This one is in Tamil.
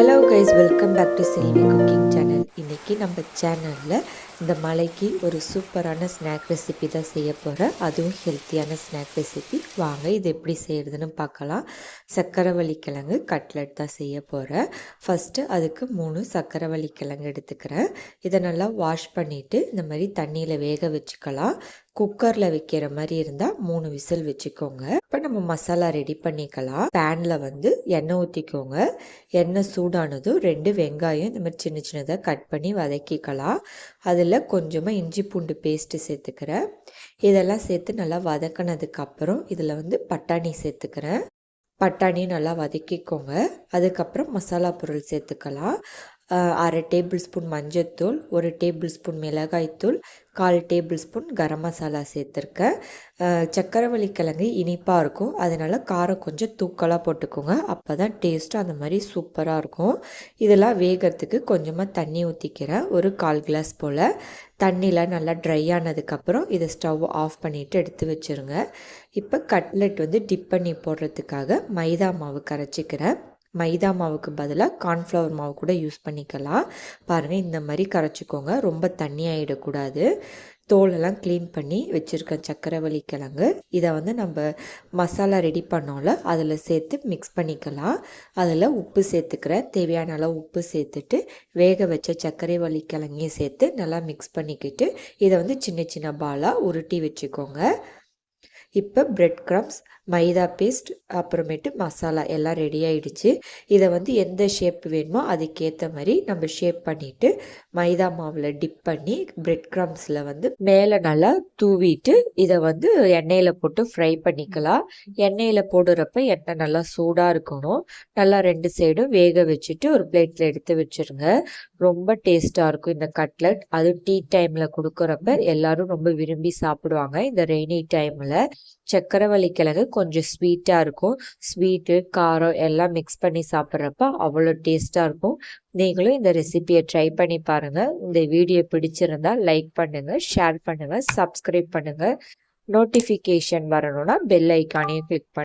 Hello guys welcome back to Selvi cooking channel இன்றைக்கி நம்ம சேனலில் இந்த மலைக்கு ஒரு சூப்பரான ஸ்நாக் ரெசிபி தான் செய்ய போகிறேன் அதுவும் ஹெல்த்தியான ஸ்நாக் ரெசிபி வாங்க இது எப்படி செய்கிறதுன்னு பார்க்கலாம். சக்கரவள்ளி கிழங்கு கட்லெட் தான் செய்ய போகிறேன் ஃபஸ்ட்டு அதுக்கு மூணு சக்கரவள்ளி கிழங்கு எடுத்துக்கிறேன். இதை நல்லா வாஷ் பண்ணிவிட்டு இந்த மாதிரி தண்ணியில் வேக வச்சுக்கலாம். குக்கரில் வைக்கிற மாதிரி இருந்தால் மூணு விசில் வச்சுக்கோங்க. இப்போ நம்ம மசாலா ரெடி பண்ணிக்கலாம். பேனில் வந்து எண்ணெய் ஊற்றிக்கோங்க எண்ணெய் சூடானதும் ரெண்டு வெங்காயம் இந்த மாதிரி சின்ன சின்னதாக கட் பண்ணி வதக்கிக்கலாம். அதில் கொஞ்சமாக இஞ்சி பூண்டு பேஸ்ட்டு சேர்த்துக்கிறேன். இதெல்லாம் சேர்த்து நல்லா வதக்கினதுக்கப்புறம் இதில் வந்து பட்டாணி சேர்த்துக்கிறேன். பட்டாணி நல்லா வதக்கிக்கோங்க. அதுக்கப்புறம் மசாலா பொருள் சேர்த்துக்கலாம். அரை டேபிள் ஸ்பூன் மஞ்சத்தூள் ஒரு டேபிள் ஸ்பூன் மிளகாய்த்தூள் கால் டேபிள் ஸ்பூன் கரம் மசாலா சேர்த்துருக்கேன் சக்கரவள்ளி கிழங்கு இனிப்பாக இருக்கும். அதனால் காரம் கொஞ்சம் தூக்கலாக போட்டுக்கோங்க. அப்போ தான் டேஸ்ட்டு அந்த மாதிரி சூப்பராக இருக்கும். இதெல்லாம் வேகிறதுக்கு கொஞ்சமாக தண்ணி ஊற்றிக்கிறேன் ஒரு கால் கிளாஸ் போல். தண்ணியில் நல்லா ட்ரை ஆனதுக்கப்புறம் இதை ஸ்டவ் ஆஃப் பண்ணிவிட்டு எடுத்து வச்சுருங்க. இப்போ கட்லெட் வந்து டிப் பண்ணி போடுறதுக்காக மைதா மாவு கரைச்சிக்கிறேன். மைதா மாவுக்கு பதிலாக கார்ன்ஃப்ளவர் மாவு கூட யூஸ் பண்ணிக்கலாம். பாருங்கள் இந்த மாதிரி கரைச்சிக்கோங்க. ரொம்ப தண்ணியாகிடக்கூடாது தோலெல்லாம் க்ளீன் பண்ணி வச்சுருக்கேன் சக்கரவள்ளி கிழங்கு. இதை வந்து நம்ம மசாலா ரெடி பண்ணோம்ல அதில் சேர்த்து மிக்ஸ் பண்ணிக்கலாம். அதில் உப்பு சேர்த்துக்கிறேன். தேவையான அளவு உப்பு சேர்த்துட்டு வேக வச்ச சர்க்கரைவள்ளி கிழங்கையும் சேர்த்து நல்லா மிக்ஸ் பண்ணிக்கிட்டு இதை வந்து சின்ன சின்ன பாலாக உருட்டி வச்சுக்கோங்க. இப்போ பிரெட் க்ரம்ஸ் மைதா பேஸ்ட் அப்புறமேட்டு மசாலா எல்லாம் ரெடி ஆகிடுச்சு இதை வந்து எந்த ஷேப் வேணுமோ அதுக்கேற்ற மாதிரி நம்ம ஷேப் பண்ணிவிட்டு மைதா மாவில் டிப் பண்ணி பிரெட் க்ரம்ஸில் வந்து மேலே நல்லா தூவிட்டு இதை வந்து எண்ணெயில் போட்டு ஃப்ரை பண்ணிக்கலாம். எண்ணெயில் போடுறப்ப எண்ணெய் நல்லா சூடாக இருக்கணும். நல்லா ரெண்டு சைடும் வேக வச்சுட்டு ஒரு பிளேட்டில் எடுத்து வச்சுருங்க. ரொம்ப டேஸ்ட்டாக இருக்கும் இந்த கட்லட் அது டீ டைமில் கொடுக்குறப்ப எல்லாரும் ரொம்ப விரும்பி சாப்பிடுவாங்க. இந்த ரெய்னி டைமில் சக்கரவள்ளி கிழங்கு கொஞ்சம் ஸ்வீட்டாக இருக்கும். ஸ்வீட்டு காரம் எல்லாம் மிக்ஸ் பண்ணி சாப்பிட்றப்ப அவ்வளோ டேஸ்ட்டாக இருக்கும். நீங்களும் இந்த ரெசிபியை ட்ரை பண்ணி பாருங்கள் இந்த வீடியோ பிடிச்சிருந்தா லைக் பண்ணுங்கள் ஷேர் பண்ணுங்கள் சப்ஸ்கிரைப் பண்ணுங்கள் நோட்டிஃபிகேஷன் வரணும்னா பெல் ஐக்கானையும் கிளிக் பண்ணு